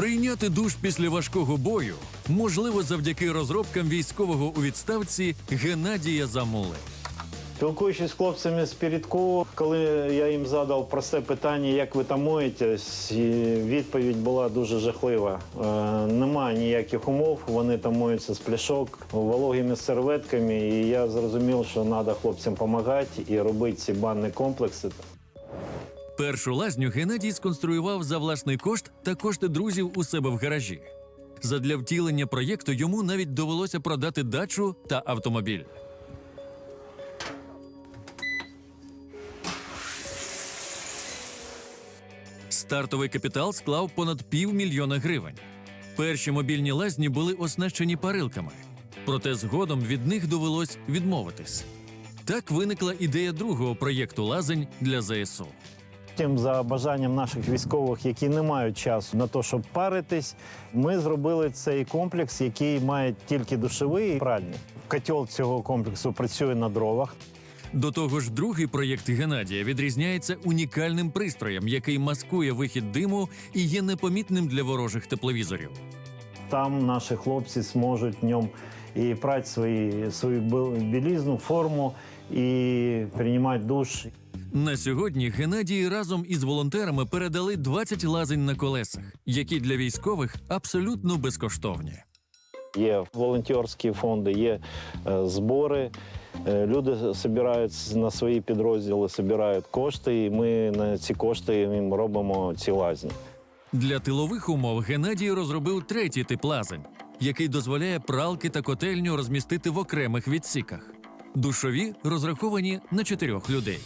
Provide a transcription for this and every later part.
Прийняти душ після важкого бою можливо завдяки розробкам військового у відставці Геннадія Замули. Спілкуючись з хлопцями з передку, коли я їм задав просте питання, як ви там моєтесь, відповідь була дуже жахлива. Е, немає ніяких умов, вони там моються з пляшок, вологими серветками, і я зрозумів, що треба хлопцям допомагати і робити ці банні комплекси. Першу лазню Геннадій сконструював за власний кошт та кошти друзів у себе в гаражі. Задля втілення проєкту йому навіть довелося продати дачу та автомобіль. Стартовий капітал склав понад півмільйона гривень. Перші мобільні лазні були оснащені парилками, проте згодом від них довелось відмовитись. Так виникла ідея другого проєкту лазень для ЗСУ. Тим за бажанням наших військових, які не мають часу на те, щоб паритись, ми зробили цей комплекс, який має тільки душовий і пральний. Котел цього комплексу працює на дровах. До того ж, другий проєкт Геннадія відрізняється унікальним пристроєм, який маскує вихід диму і є непомітним для ворожих тепловізорів. Там наші хлопці зможуть в ньому і прати свої, свою білізну, форму і приймати душ. На сьогодні Геннадій разом із волонтерами передали 20 лазень на колесах, які для військових абсолютно безкоштовні. Є волонтерські фонди, є е, збори. Е, Люди збирають на свої підрозділи, збирають кошти, і ми на ці кошти їм робимо ці лазні. Для тилових умов Геннадій розробив третій тип лазень, який дозволяє пралки та котельню розмістити в окремих відсіках. Душові розраховані на чотирьох людей.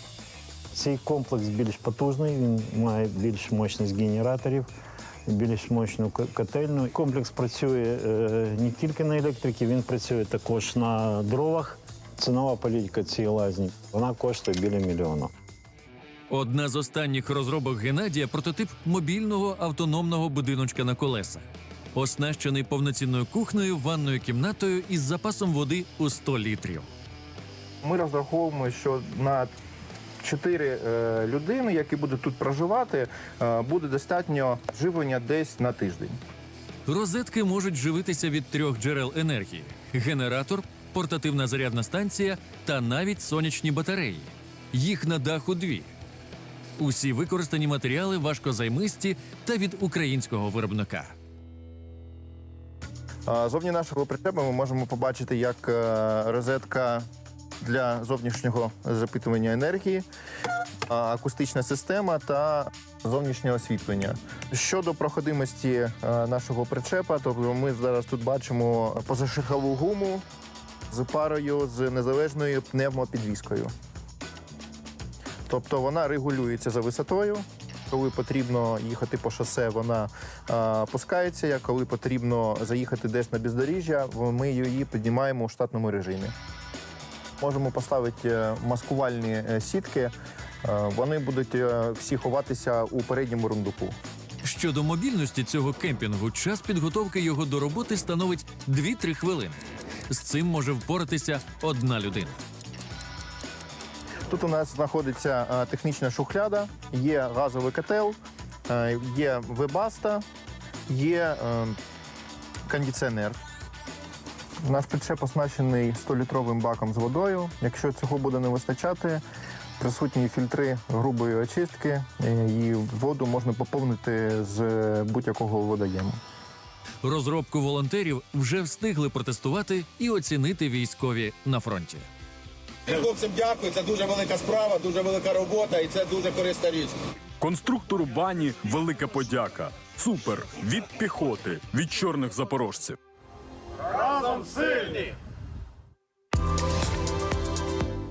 Цей комплекс більш потужний, він має більш мощність генераторів, більш мощну котельну. Комплекс працює е, не тільки на електриці, він працює також на дровах. Цінова політика цієї лазні вона коштує біля мільйона. Одна з останніх розробок Геннадія прототип мобільного автономного будиночка на колесах, оснащений повноцінною кухнею, ванною кімнатою із запасом води у 100 літрів. Ми розраховуємо, що на чотири е, людини, які будуть тут проживати, е, буде достатньо живлення десь на тиждень. Розетки можуть живитися від трьох джерел енергії: генератор, портативна зарядна станція та навіть сонячні батареї. Їх на даху дві. Усі використані матеріали важкозаймисті та від українського виробника. Зовні нашого причепу ми можемо побачити як е, розетка для зовнішнього запитування енергії, акустична система та зовнішнє освітлення. Щодо проходимості е, нашого причепа, тобто ми зараз тут бачимо позашихову гуму з парою з незалежною пневмопідвіскою. Тобто вона регулюється за висотою. Коли потрібно їхати по шосе, вона а, пускається. Як коли потрібно заїхати десь на бездоріжжя, ми її піднімаємо у штатному режимі. Можемо поставити е, маскувальні е, сітки. Е, Вони будуть всі ховатися у передньому рундуку. Щодо мобільності цього кемпінгу, час підготовки його до роботи становить 2-3 хвилини. З цим може впоратися одна людина. Тут у нас знаходиться технічна шухляда, є газовий котел, є вебаста, є кондиціонер. Наш причеп оснащений 100-літровим баком з водою. Якщо цього буде не вистачати, присутні фільтри грубої очистки, е, і воду можна поповнити з будь-якого водоєму. Розробку волонтерів вже встигли протестувати і оцінити військові на фронті. Хлопцям дякую, це дуже велика справа, дуже велика робота і це дуже корисна річ. Конструктору бані велика подяка. Супер від піхоти, від чорних запорожців. Разом сильні!